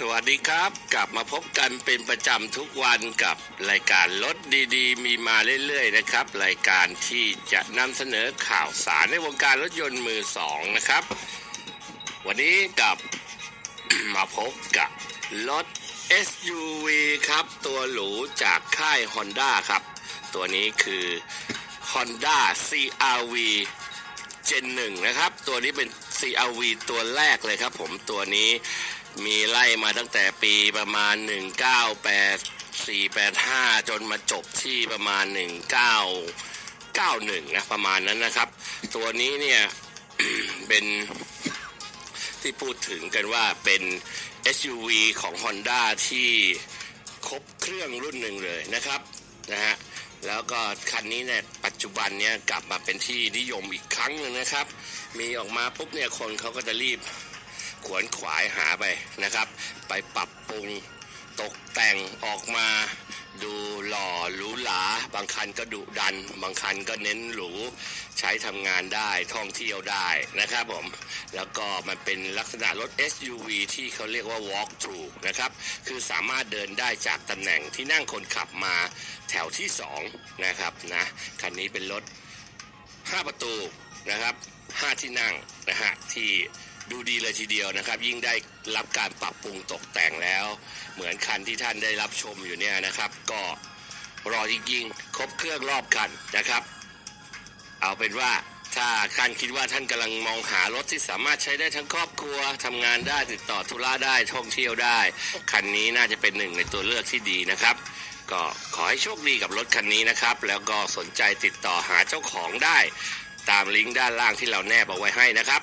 สวัสดีครับกลับมาพบกันเป็นประจำทุกวันกับรายการรถดี ๆ มีมาเรื่อยๆนะครับ รายการที่จะนำเสนอข่าวสารในวงการรถยนต์มือสองนะครับ วันนี้กับมาพบกับรถ SUV ครับ ตัวหรูจากค่าย Honda ครับ ตัวนี้คือ Honda CRV Gen 1นะครับ ตัวนี้เป็น CRV ตัวแรกเลยครับผมตัวนี้ มีไล่มาตั้งแต่ปีประมาณ 1984-85 จนมาจบที่ประมาณ 1991 นะ ประมาณนั้นนะครับ ตัวนี้เนี่ย เป็นที่พูดถึงกันว่าเป็น SUV ของ Honda ที่ครบเครื่องรุ่นหนึ่งเลยนะครับนะฮะแล้วก็คันนี้เนี่ยปัจจุบันเนี่ยกลับมาเป็นที่นิยมอีกครั้งหนึ่งนะครับ มีออกมาปุ๊บเนี่ยคนเขาก็จะรีบ ขวนขวายหาไปนะครับ ไปปรับปรุงตกแต่งออกมา ดูหล่อหรูหราบางคันก็ดุดัน บางคันก็เน้นหรูใช้ทำงานได้ท่องเที่ยวได้นะครับผม แล้วก็มันเป็นลักษณะรถ SUV ที่เขาเรียกว่า walk through นะครับ คือสามารถเดินได้จากตำแหน่งที่นั่งคนขับมาแถวที่ 2 นะครับนะคันนี้เป็นรถ 5 ประตูนะครับ 5 ที่นั่งนะฮะที่ ดูดีเลยทีเดียวนะครับ ยิ่งได้รับการปรับปรุงตกแต่งแล้ว เหมือนคันที่ท่านได้รับชมอยู่เนี่ยนะครับ ก็รอจริงๆครบเครื่องรอบคันนะครับ เอาเป็นว่าถ้าท่านคิดว่าท่านกำลังมองหารถที่สามารถใช้ได้ทั้งครอบครัวทำงานได้ติดต่อธุระได้ท่องเที่ยวได้ คันนี้น่าจะเป็นหนึ่งในตัวเลือกที่ดีนะครับ ก็ขอให้โชคดีกับรถคันนี้นะครับ แล้วก็สนใจติดต่อหาเจ้าของได้ ตามลิงก์ด้านล่างที่เราแนบเอาไว้ให้นะครับ